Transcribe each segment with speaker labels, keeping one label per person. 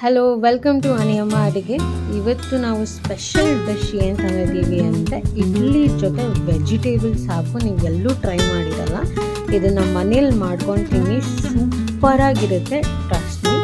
Speaker 1: Hello welcome to ಅನಿಯಮ್ಮ ಅಡುಗೆ ಇವತ್ತು ನಾವು ಸ್ಪೆಷಲ್ ಡಿಶ್ ಏನು ತಂದಿದ್ದೀವಿ ಅಂದರೆ ಇಡ್ಲಿ ಜೊತೆ ವೆಜಿಟೇಬಲ್ಸ್ ಸಾಕು ನೀವೆಲ್ಲೂ ಟ್ರೈ ಮಾಡಿರಲ್ಲ. ಇದನ್ನು ಮನೇಲಿ ಮಾಡ್ಕೊಂಡು ತಿನ್ನಿ ಸೂಪರಾಗಿರುತ್ತೆ ಟ್ರಸ್ಟ್ ಮೀ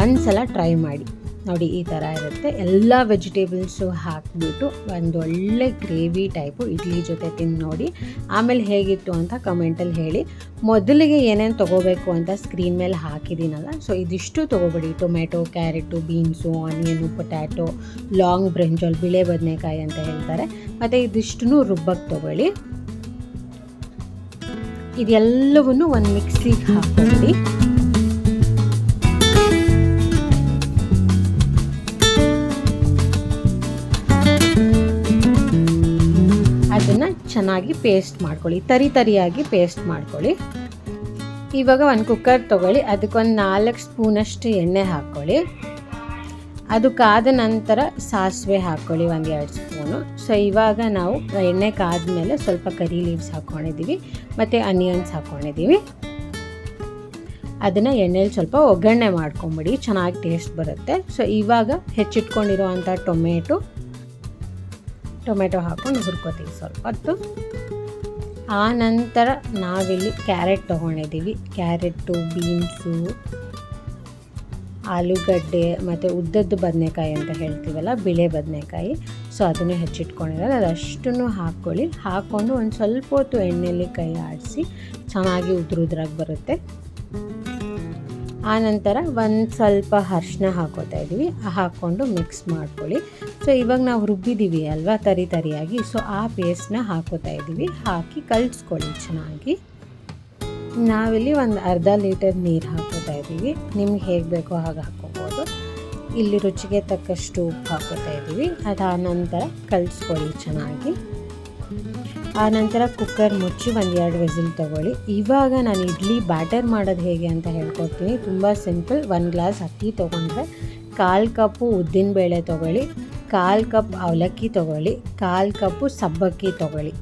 Speaker 1: ಒಂದ್ಸಲ ಟ್ರೈ ಮಾಡಿ. ನೋಡಿ, ಈ ಥರ ಇರುತ್ತೆ. ಎಲ್ಲ ವೆಜಿಟೇಬಲ್ಸು ಹಾಕಿಬಿಟ್ಟು ಒಂದು ಒಳ್ಳೆ ಗ್ರೇವಿ ಟೈಪು ಇಡ್ಲಿ ಜೊತೆ ತಿಂದು ನೋಡಿ. ಆಮೇಲೆ ಹೇಗಿತ್ತು ಅಂತ ಕಮೆಂಟಲ್ಲಿ ಹೇಳಿ. ಮೊದಲಿಗೆ ಏನೇನು ತೊಗೋಬೇಕು ಅಂತ ಸ್ಕ್ರೀನ್ ಮೇಲೆ ಹಾಕಿದ್ದೀನಲ್ಲ ಸೊ ಇದಿಷ್ಟು ತೊಗೊಬೇಡಿ. Tomato carrot beans onion potato long brinjal ಬಿಳೆ ಬದನೆಕಾಯಿ ಅಂತ ಹೇಳ್ತಾರೆ. ಮತ್ತು ಇದಿಷ್ಟು ರುಬ್ಬಕ್ಕೆ ತೊಗೊಳ್ಳಿ. ಇದೆಲ್ಲವನ್ನು ಒಂದು ಮಿಕ್ಸಿಗೆ ಹಾಕ್ಕೊಳ್ಳಿ ಚೆನ್ನಾಗಿ ಪೇಸ್ಟ್ ಮಾಡ್ಕೊಳ್ಳಿ. ತರಿ ತರಿಯಾಗಿ ಪೇಸ್ಟ್ ಮಾಡ್ಕೊಳ್ಳಿ. ಇವಾಗ ಒಂದು ಕುಕ್ಕರ್ ತೊಗೊಳ್ಳಿ. ಅದಕ್ಕೊಂದು ನಾಲ್ಕು ಸ್ಪೂನಷ್ಟು ಎಣ್ಣೆ ಹಾಕ್ಕೊಳ್ಳಿ. ಅದು ಕಾದ ನಂತರ ಸಾಸಿವೆ ಹಾಕ್ಕೊಳ್ಳಿ ಒಂದು ಎರಡು ಸ್ಪೂನು. ಸೊ ಇವಾಗ ನಾವು ಎಣ್ಣೆ ಕಾದ್ಮೇಲೆ ಸ್ವಲ್ಪ ಕರಿ ಲೀವ್ಸ್ ಹಾಕ್ಕೊಂಡಿದ್ದೀವಿ. ಮತ್ತು ಅನಿಯನ್ಸ್ ಹಾಕ್ಕೊಂಡಿದ್ದೀವಿ. ಅದನ್ನು ಎಣ್ಣೆಲಿ ಸ್ವಲ್ಪ ಒಗ್ಗರಣೆ ಮಾಡ್ಕೊಂಬಿಡಿ. ಚೆನ್ನಾಗಿ ಟೇಸ್ಟ್ ಬರುತ್ತೆ. ಸೊ ಇವಾಗ ಹೆಚ್ಚಿಟ್ಕೊಂಡಿರೋ ಅಂಥ ಟೊಮೆಟೊ ಟೊಮೆಟೊ ಹಾಕ್ಕೊಂಡು ಹುರ್ಕೋತೀವಿ ಸ್ವಲ್ಪ ಹೊತ್ತು. ಆ ನಂತರ ನಾವಿಲ್ಲಿ ಕ್ಯಾರೆಟ್ ತೊಗೊಂಡಿದ್ದೀವಿ. ಕ್ಯಾರೆಟು, ಬೀನ್ಸು, ಆಲೂಗಡ್ಡೆ ಮತ್ತು ಉದ್ದದ್ದು ಬದನೆಕಾಯಿ ಅಂತ ಹೇಳ್ತೀವಲ್ಲ, ಬಿಳೆ ಬದನೆಕಾಯಿ. ಸೊ, ಅದನ್ನು ಹೆಚ್ಚಿಟ್ಕೊಂಡಿರೋದು. ಅದಷ್ಟನ್ನು ಹಾಕ್ಕೊಳ್ಳಿ. ಹಾಕ್ಕೊಂಡು ಒಂದು ಸ್ವಲ್ಪ ಹೊತ್ತು ಎಣ್ಣೆಯಲ್ಲಿ ಕೈ ಆಡಿಸಿ ಚೆನ್ನಾಗಿ ಉದ್ರುದ್ರಾಗಿ ಬರುತ್ತೆ. ಆನಂತರ ಒಂದು ಸ್ವಲ್ಪ ಅರ್ಶಿನ ಹಾಕೋತಾ ಇದ್ದೀವಿ. ಹಾಕ್ಕೊಂಡು ಮಿಕ್ಸ್ ಮಾಡ್ಕೊಳ್ಳಿ. ಸೊ ಇವಾಗ ನಾವು ರುಬ್ಬಿದ್ದೀವಿ ಅಲ್ವಾ? ತರಿ ತರಿಯಾಗಿ. ಸೊ ಆ ಪೇಸ್ಟ್ನ ಹಾಕೋತಾ ಇದ್ದೀವಿ. ಹಾಕಿ ಕಲಿಸ್ಕೊಳ್ಳಿ ಚೆನ್ನಾಗಿ. ನಾವಿಲ್ಲಿ ಒಂದು ಅರ್ಧ ಲೀಟರ್ ನೀರು ಹಾಕೋತಾ ಇದ್ದೀವಿ. ನಿಮ್ಗೆ ಹೇಗೆ ಬೇಕೋ ಹಾಗೆ ಹಾಕೋಬೋದು ಇಲ್ಲಿ ರುಚಿಗೆ ತಕ್ಕಷ್ಟು ಉಪ್ಪು ಹಾಕೋತಾ ಇದ್ದೀವಿ. ಅದಾದ ನಂತರ ಕಲಿಸ್ಕೊಳ್ಳಿ ಚೆನ್ನಾಗಿ. ಆನಂತರ ಕುಕ್ಕರ್ ಮುಚ್ಚಿ ಒಂದು ಎರಡು ವಿಸಿಲ್ ತೊಗೊಳ್ಳಿ. ಇವಾಗ ನಾನು ಇಡ್ಲಿ ಬ್ಯಾಟರ್ ಮಾಡೋದು ಹೇಗೆ ಅಂತ ಹೇಳ್ಕೊಡ್ತೀನಿ. ತುಂಬ ಸಿಂಪಲ್ ಒನ್ ಗ್ಲಾಸ್ ಅಕ್ಕಿ ತೊಗೊಂಡ್ರೆ ಕಾಲು ಕಪ್ಪು ಉದ್ದಿನಬೇಳೆ ತೊಗೊಳ್ಳಿ, ಕಾಲು ಕಪ್ ಅವಲಕ್ಕಿ ತೊಗೊಳ್ಳಿ, ಕಾಲು ಕಪ್ಪು ಸಬ್ಬಕ್ಕಿ ತೊಗೊಳ್ಳಿ.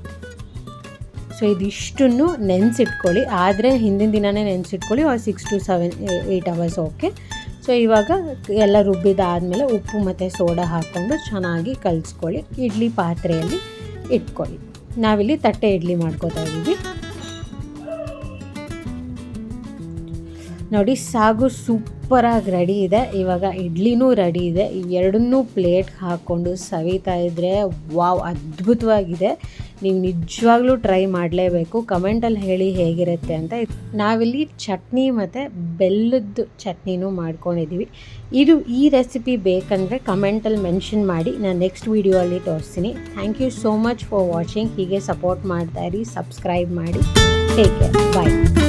Speaker 1: ಸೊ ಇದಿಷ್ಟನ್ನು ನೆನೆಸಿಟ್ಕೊಳ್ಳಿ. ಆದರೆ ಹಿಂದಿನ ದಿನವೇ ನೆನೆಸಿಟ್ಕೊಳ್ಳಿ ಆ six to seven eight hours okay so ಇವಾಗ ಎಲ್ಲ ರುಬ್ಬಿದಾದಮೇಲೆ ಉಪ್ಪು ಮತ್ತು ಸೋಡಾ ಹಾಕ್ಕೊಂಡು ಚೆನ್ನಾಗಿ ಕಲಿಸ್ಕೊಳ್ಳಿ. ಇಡ್ಲಿ ಪಾತ್ರೆಯಲ್ಲಿ ಇಟ್ಕೊಳ್ಳಿ. ನಾವಿಲ್ಲಿ ತಟ್ಟೆ ಇಡ್ಲಿ ಮಾಡ್ಕೋತಾ ಇದ್ದೀವಿ. ನೋಡಿ, ಸಾಗು ಸೂಪರಾಗಿ ರೆಡಿ ಇದೆ. ಇವಾಗ ಇಡ್ಲಿನೂ ರೆಡಿ ಇದೆ. ಎರಡನ್ನೂ ಪ್ಲೇಟ್ ಹಾಕ್ಕೊಂಡು ಸವಿತಾ ಇದ್ದರೆ ವಾವ್, ಅದ್ಭುತವಾಗಿದೆ. ನೀವು ನಿಜವಾಗ್ಲೂ ಟ್ರೈ ಮಾಡಲೇಬೇಕು. ಕಮೆಂಟಲ್ಲಿ ಹೇಳಿ ಹೇಗಿರುತ್ತೆ ಅಂತ ನಾವಿಲ್ಲಿ ಚಟ್ನಿ ಮತ್ತು ಬೆಲ್ಲದ್ದು ಚಟ್ನಿನೂ ಮಾಡ್ಕೊಂಡಿದ್ದೀವಿ ಇದು ಈ ರೆಸಿಪಿ ಬೇಕಂದರೆ ಕಮೆಂಟಲ್ಲಿ ಮೆನ್ಷನ್ ಮಾಡಿ. ನಾನು ನೆಕ್ಸ್ಟ್ ವೀಡಿಯೋಲ್ಲಿ ತೋರಿಸ್ತೀನಿ. Thank you so much for watching ಹೀಗೆ ಸಪೋರ್ಟ್ ಮಾಡ್ತಾಯಿರಿ ಸಬ್ಸ್ಕ್ರೈಬ್ ಮಾಡಿ. Take care bye